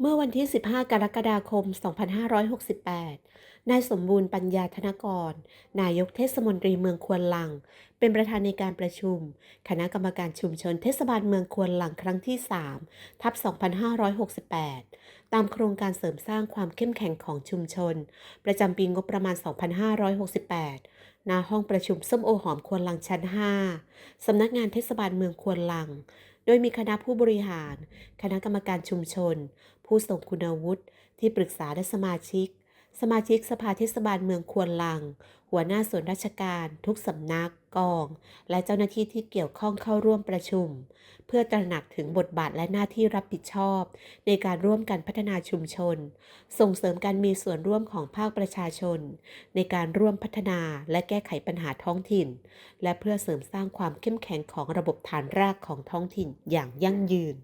เมื่อวันที่ 15 กรกฎาคม 2568 นายสมบูรณ์ปัญญาธนกร นายกเทศมนตรีเมืองควนลัง เป็นประธานในการประชุม คณะกรรมการชุมชนเทศบาลเมืองควนลังครั้งที่ 3 ทับ 2568 ตามโครงการเสริมสร้างความเข้มแข็งของชุมชน ประจำปีงบประมาณ 2568 ณ ห้องประชุมส้มโอหอมควนลังชั้น 5 สำนักงานเทศบาลเมืองควนลัง โดยมีคณะผู้บริหาร คณะกรรมการชุมชน ผู้ทรงคุณวุฒิ ที่ปรึกษาและสมาชิก สมาชิกสภาเทศบาลเมืองควนลัง หัวหน้าส่วนราชการ ทุกสำนักกอง และเจ้าหน้าที่ที่เกี่ยวข้องเข้าร่วมประชุม เพื่อตระหนักถึงบทบาทและหน้าที่รับผิดชอบ ในการร่วมกันพัฒนาชุมชน ส่งเสริมการมีส่วนร่วมของภาคประชาชน ในการร่วมพัฒนาและแก้ไขปัญหาท้องถิ่น และเพื่อเสริมสร้างความเข้มแข็งของระบบฐานรากของท้องถิ่นอย่างยั่งยืน